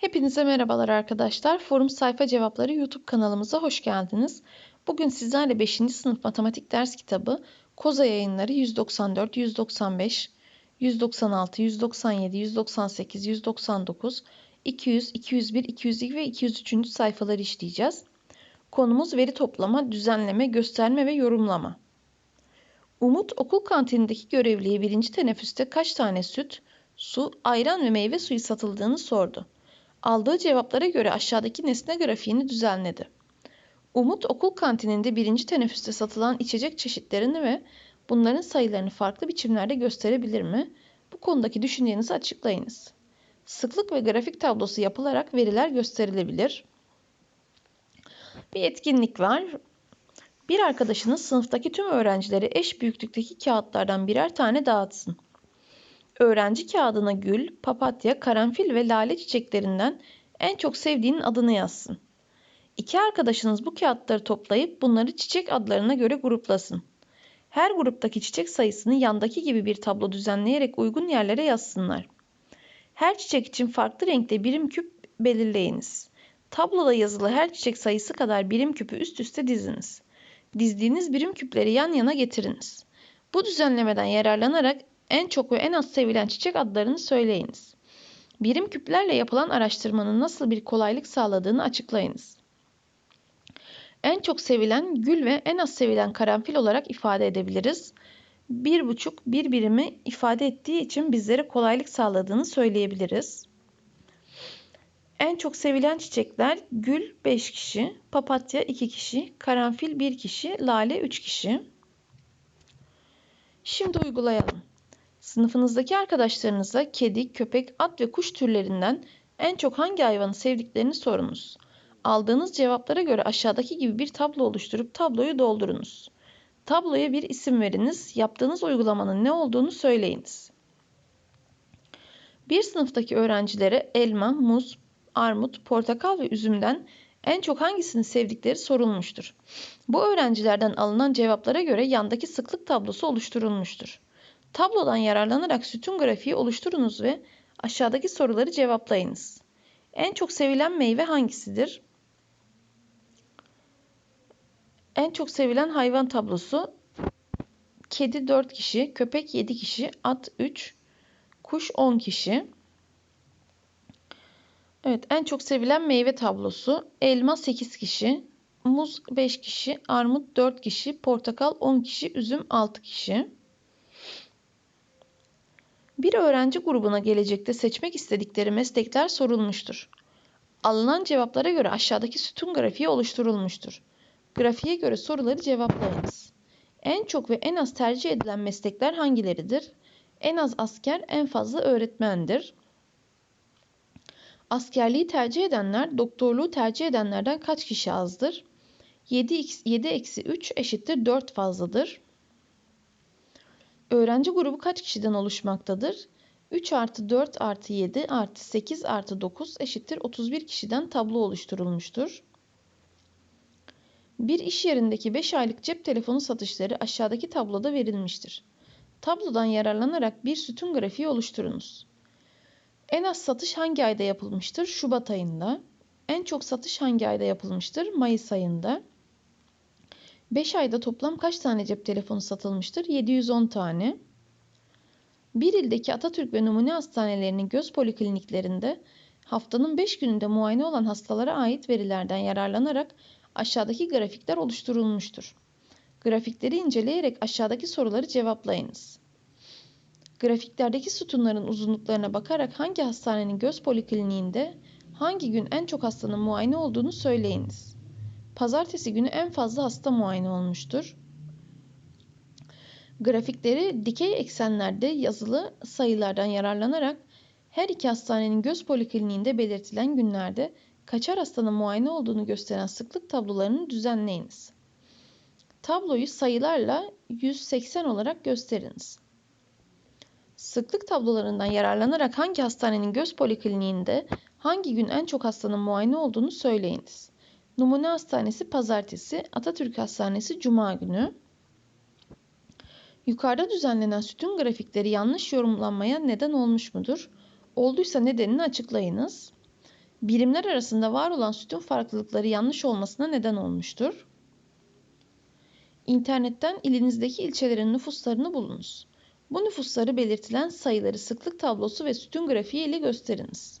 Hepinize merhabalar arkadaşlar. Forum Sayfa Cevapları YouTube kanalımıza hoş geldiniz. Bugün sizlerle 5. sınıf matematik ders kitabı Koza yayınları 194, 195, 196, 197, 198, 199, 200, 201, 202 ve 203. sayfaları işleyeceğiz. Konumuz veri toplama, düzenleme, gösterme ve yorumlama. Umut okul kantinindeki görevliye birinci teneffüste kaç tane süt, su, ayran ve meyve suyu satıldığını sordu. Aldığı cevaplara göre aşağıdaki nesne grafiğini düzenledi. Umut okul kantininde birinci teneffüste satılan içecek çeşitlerini ve bunların sayılarını farklı biçimlerde gösterebilir mi? Bu konudaki düşüncenizi açıklayınız. Sıklık ve grafik tablosu yapılarak veriler gösterilebilir. Bir etkinlik var. Bir arkadaşınız sınıftaki tüm öğrencilere eş büyüklükteki kağıtlardan birer tane dağıtsın. Öğrenci kağıdına gül, papatya, karanfil ve lale çiçeklerinden en çok sevdiğinin adını yazsın. İki arkadaşınız bu kağıtları toplayıp bunları çiçek adlarına göre gruplasın. Her gruptaki çiçek sayısını yandaki gibi bir tablo düzenleyerek uygun yerlere yazsınlar. Her çiçek için farklı renkte birim küp belirleyiniz. Tabloda yazılı her çiçek sayısı kadar birim küpü üst üste diziniz. Dizdiğiniz birim küpleri yan yana getiriniz. Bu düzenlemeden yararlanarak en çok ve en az sevilen çiçek adlarını söyleyiniz. Birim küplerle yapılan araştırmanın nasıl bir kolaylık sağladığını açıklayınız. En çok sevilen gül ve en az sevilen karanfil olarak ifade edebiliriz. Bir buçuk bir birimi ifade ettiği için bizlere kolaylık sağladığını söyleyebiliriz. En çok sevilen çiçekler gül 5 kişi, papatya 2 kişi, karanfil 1 kişi, lale 3 kişi. Şimdi uygulayalım. Sınıfınızdaki arkadaşlarınıza kedi, köpek, at ve kuş türlerinden en çok hangi hayvanı sevdiklerini sorunuz. Aldığınız cevaplara göre aşağıdaki gibi bir tablo oluşturup tabloyu doldurunuz. Tabloya bir isim veriniz, yaptığınız uygulamanın ne olduğunu söyleyiniz. Bir sınıftaki öğrencilere elma, muz, armut, portakal ve üzümden en çok hangisini sevdikleri sorulmuştur. Bu öğrencilerden alınan cevaplara göre yandaki sıklık tablosu oluşturulmuştur. Tablodan yararlanarak sütun grafiği oluşturunuz ve aşağıdaki soruları cevaplayınız. En çok sevilen meyve hangisidir? En çok sevilen hayvan tablosu kedi 4 kişi, köpek 7 kişi, at 3, kuş 10 kişi. Evet, en çok sevilen meyve tablosu elma 8 kişi, muz 5 kişi, armut 4 kişi, portakal 10 kişi, üzüm 6 kişi. Bir öğrenci grubuna gelecekte seçmek istedikleri meslekler sorulmuştur. Alınan cevaplara göre aşağıdaki sütun grafiği oluşturulmuştur. Grafiğe göre soruları cevaplayınız. En çok ve en az tercih edilen meslekler hangileridir? En az asker, en fazla öğretmendir. Askerliği tercih edenler, doktorluğu tercih edenlerden kaç kişi azdır? 7, 7 eksi 3 eşittir 4 fazladır. Öğrenci grubu kaç kişiden oluşmaktadır? 3 artı 4 artı 7 artı 8 artı 9 eşittir 31 kişiden tablo oluşturulmuştur. Bir iş yerindeki 5 aylık cep telefonu satışları aşağıdaki tabloda verilmiştir. Tablodan yararlanarak bir sütun grafiği oluşturunuz. En az satış hangi ayda yapılmıştır? Şubat ayında. En çok satış hangi ayda yapılmıştır? Mayıs ayında. 5 ayda toplam kaç tane cep telefonu satılmıştır? 710 tane. Bir ildeki Atatürk ve Numune Hastanelerinin göz polikliniklerinde haftanın 5 gününde muayene olan hastalara ait verilerden yararlanarak aşağıdaki grafikler oluşturulmuştur. Grafikleri inceleyerek aşağıdaki soruları cevaplayınız. Grafiklerdeki sütunların uzunluklarına bakarak hangi hastanenin göz polikliniğinde hangi gün en çok hastanın muayene olduğunu söyleyiniz. Pazartesi günü en fazla hasta muayene olmuştur. Grafikleri dikey eksenlerde yazılı sayılardan yararlanarak her iki hastanenin göz polikliniğinde belirtilen günlerde kaçar hastanın muayene olduğunu gösteren sıklık tablolarını düzenleyiniz. Tabloyu sayılarla 180 olarak gösteriniz. Sıklık tablolarından yararlanarak hangi hastanenin göz polikliniğinde hangi gün en çok hastanın muayene olduğunu söyleyiniz. Numune Hastanesi pazartesi, Atatürk Hastanesi cuma günü. Yukarıda düzenlenen sütun grafikleri yanlış yorumlanmaya neden olmuş mudur? Olduysa nedenini açıklayınız. Birimler arasında var olan sütun farklılıkları yanlış olmasına neden olmuştur. İnternetten ilinizdeki ilçelerin nüfuslarını bulunuz. Bu nüfusları belirtilen sayıları sıklık tablosu ve sütun grafiği ile gösteriniz.